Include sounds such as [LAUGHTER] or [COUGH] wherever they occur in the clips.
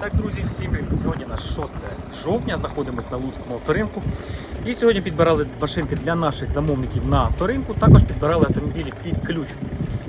Так, друзі, всім привіт! Сьогодні у нас 6 жовтня, знаходимося на Луцькому авторинку. І сьогодні підбирали машинки для наших замовників на авторинку. Також підбирали автомобілі під ключ.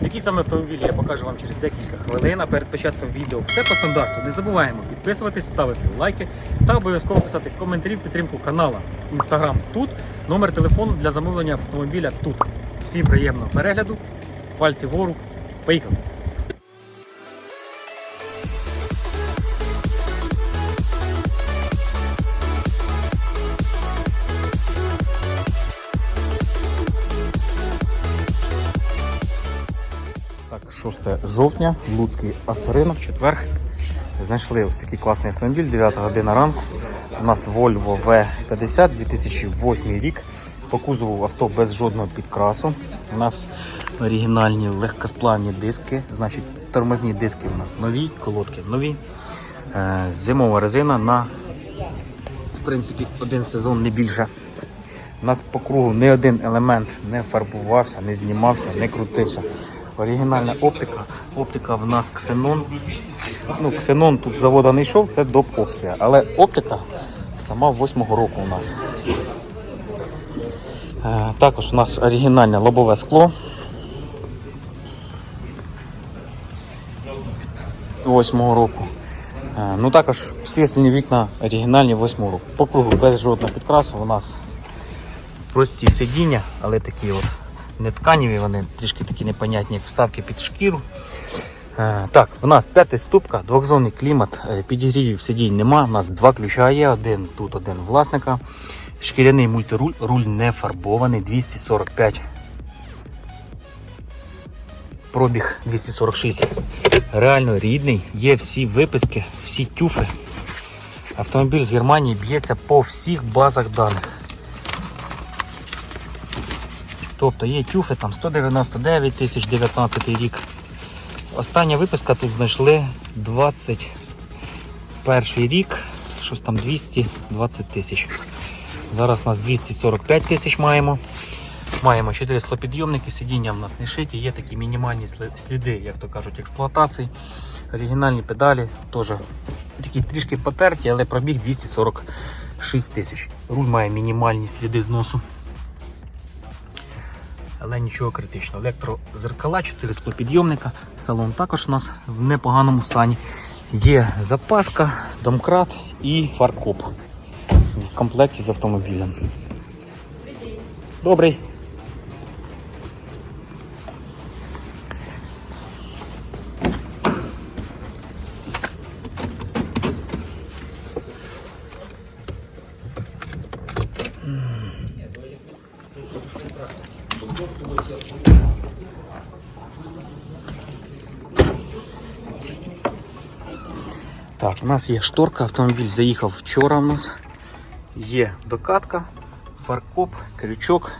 Які саме автомобілі я покажу вам через декілька хвилин. Перед початком відео все по стандарту. Не забуваємо підписуватись, ставити лайки та обов'язково писати коментарі в підтримку канала. Інстаграм тут, номер телефону для замовлення автомобіля тут. Всім приємного перегляду, пальці вгору, поїхали! 6 жовтня, Луцький авторинок, четверг. Знайшли ось такий класний автомобіль, 9 година ранку. У нас Volvo V50 2008 рік. По кузову авто без жодного підкрасу. У нас оригінальні легкосплавні диски, значить тормозні диски у нас нові, колодки нові. Е, Зимова резина на в принципі один сезон не більше. У нас по кругу ні один елемент не фарбувався, не знімався, не крутився. Оригінальна оптика. Оптика в нас ксенон. Ну, ксенон тут завода не йшов, це доп опція. Але оптика сама 8-го року у нас. Е, також у нас оригінальне лобове скло. 8-го року. Е, Ну також всі вікна оригінальні 8-го року. По кругу без жодного підкрасу у нас прості сидіння, але такі от не тканіві, вони трішки такі непонятні, як вставки під шкіру. Е, так, в нас п'ята ступка, двохзонний клімат, е, підігрівів сидінь нема. У нас два ключа є, один тут, один власника. Шкіряний мультируль, руль не фарбований, 245. Пробіг 246. Реально рідний, є всі виписки, всі тюфи. Автомобіль з Германії б'ється по всіх базах даних. Тобто є тюфи там 199 тисяч 19 рік. Остання виписка тут знайшли 21 рік, щось там 220 тисяч. Зараз у нас 245 тисяч маємо. Маємо 4 слопідйомники, сидіння в нас не шиті, є такі мінімальні сліди, як то кажуть, експлуатації. Оригінальні педалі теж такі трішки потерті, але пробіг 246 тисяч. Руль має мінімальні сліди зносу але нічого критичного. Електрозеркала, 4 склопідйомника, салон також у нас в непоганому стані. Є запаска, домкрат і фаркоп в комплекті з автомобілем. Добрий. Так, у нас є шторка, автомобіль заїхав вчора у нас. Є докатка, фаркоп, крючок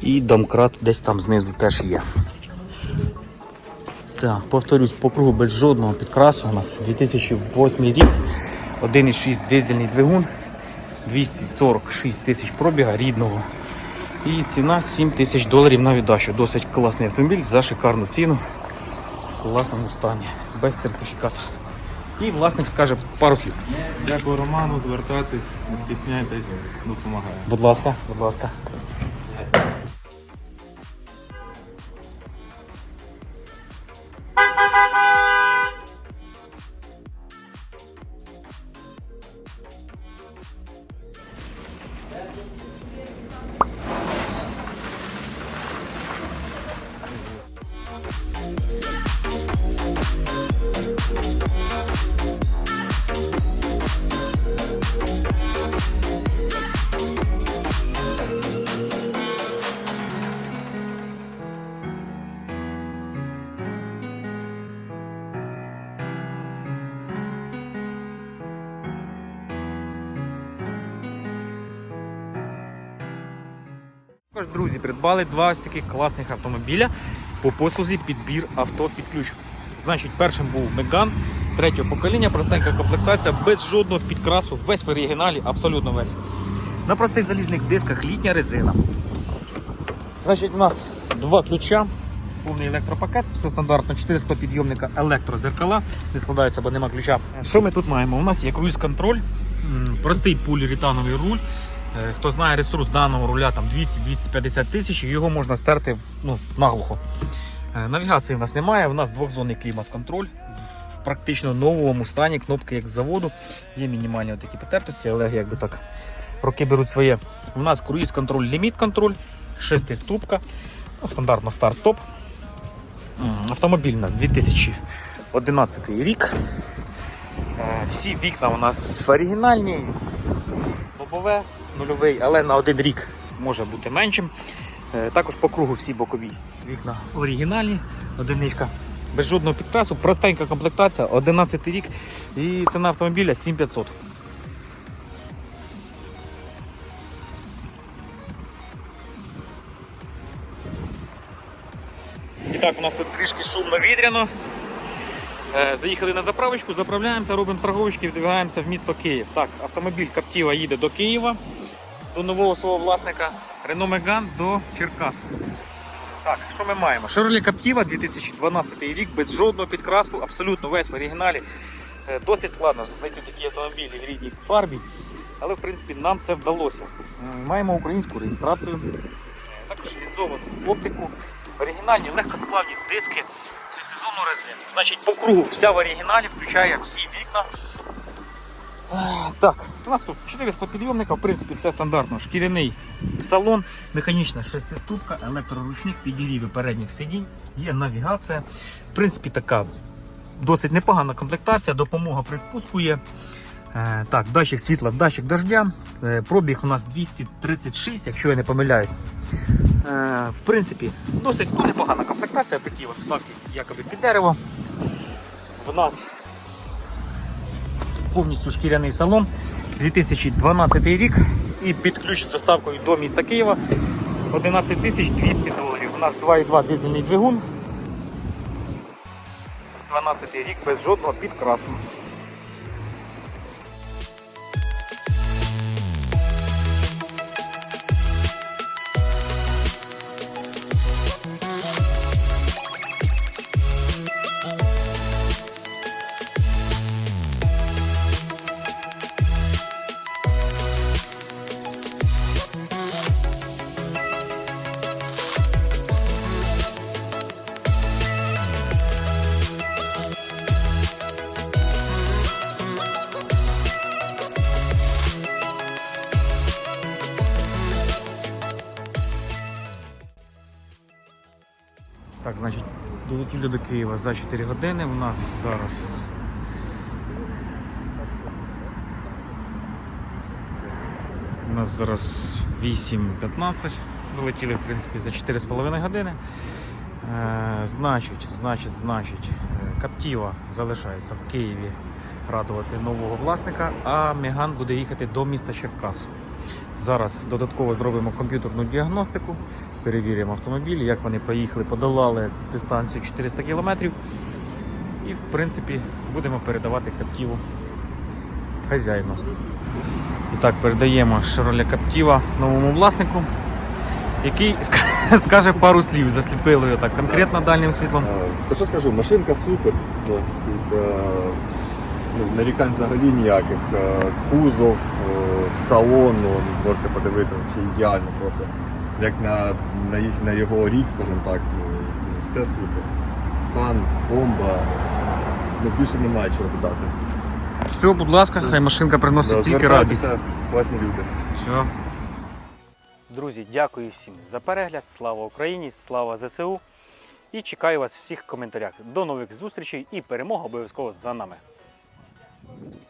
і домкрат десь там знизу теж є. Так, повторюсь, по кругу без жодного підкрасу у нас 2008 рік, 1,6 дизельний двигун, 246 тисяч пробіга рідного. І ціна 7 тисяч доларів на віддачу. Досить класний автомобіль за шикарну ціну в класному стані, без сертифікату. І власник скаже пару слів. Дякую Роману, звертатись, не стісняйтесь, допомагає. Будь ласка, будь ласка. Також, друзі, придбали два ось таких класних автомобіля по послузі підбір авто під ключ. Значить, першим був Меган третього покоління, простенька комплектація, без жодного підкрасу, весь в оригіналі, абсолютно весь. На простих залізних дисках літня резина. Значить, у нас два ключа. повний електропакет, все стандартно, 4 склопідйомника електрозеркала, не складаються, бо нема ключа. Що ми тут маємо? У нас є круїз-контроль, м, простий поліуретановий руль. Е, Хто знає ресурс даного руля там 200-250 тисяч, його можна стерти ну, наглухо. Е, Навігації в нас немає, у нас двохзонний клімат-контроль. В практично новому стані, кнопки як з заводу. Є мінімальні такі потертості, але якби так роки беруть своє. У нас круїз-контроль, ліміт-контроль, шестиступка, ну, стандартно старт-стоп. Автомобіль у нас 2011 рік. Е, Всі вікна у нас оригінальні, лобове, нульовий, але на один рік може бути меншим. Е, Також по кругу всі бокові вікна оригінальні, одиничка. Без жодного підкрасу, простенька комплектація, 11 рік і ціна автомобіля 7500. І так, у нас тут трішки шумно відряно. Е, Заїхали на заправочку, заправляємося, робимо страховочки, відбігаємося в місто Київ. Так, автомобіль Captiva їде до Києва, до нового свого власника Renault Megane до Черкас. Так, що ми маємо? Chevrolet Captiva 2012 рік, без жодного підкрасу, абсолютно весь в оригіналі. Е, Досить складно знайти такі автомобілі в рідній фарбі, але в принципі нам це вдалося. Маємо українську реєстрацію, е, також лінзовану оптику, оригінальні легкосплавні диски, всесезонну резину. Значить, по кругу вся в оригіналі, включає всі вікна. Так, у нас тут 4 склопідйомника, в принципі, все стандартно. Шкіряний салон, механічна шестиступка, електроручник, підігріви передніх сидінь, є навігація. В принципі, така досить непогана комплектація, допомога при спуску є. Е, так, датчик світла, датчик дождя. Е, пробіг у нас 236, якщо я не помиляюсь. Е, в принципі, досить ну, непогана комплектація, такі от вставки якоби під дерево. В нас повністю шкіряний салон, 2012 рік і під ключ з доставкою до міста Києва 11 200 доларів. У нас 2,2 дизельний двигун. 12 рік без жодного підкрасу. Так, значить, долетіли до Києва за 4 години. У нас зараз. У нас зараз 8.15. Долетіли, в принципі, за 4,5 години. Е, значить, значить, значить, Каптіва залишається в Києві радувати нового власника, а Меган буде їхати до міста Черкас. Зараз додатково зробимо комп'ютерну діагностику, перевіримо автомобіль, як вони проїхали, подолали дистанцію 400 км. І, в принципі, будемо передавати Каптіву хазяїну. І так, передаємо Chevrolet Captiva новому власнику, який [LAUGHS] скаже пару слів, засліпили його так конкретно дальнім світлом. Е, То що скажу, машинка супер. Ну, нарікань взагалі ніяких. Е, Кузов, е, салон, ну, можете подивитися, ідеально просто. Як на, на, їх, на його рік, скажімо так, ну, все супер. Стан, бомба. Ну, більше немає чого додати. Все, будь ласка, хай машинка приносить Да, тільки радість. класні люди. Все. Друзі, дякую всім за перегляд. Слава Україні, слава ЗСУ. І чекаю вас всіх в коментарях. До нових зустрічей і перемога обов'язково за нами. Bye.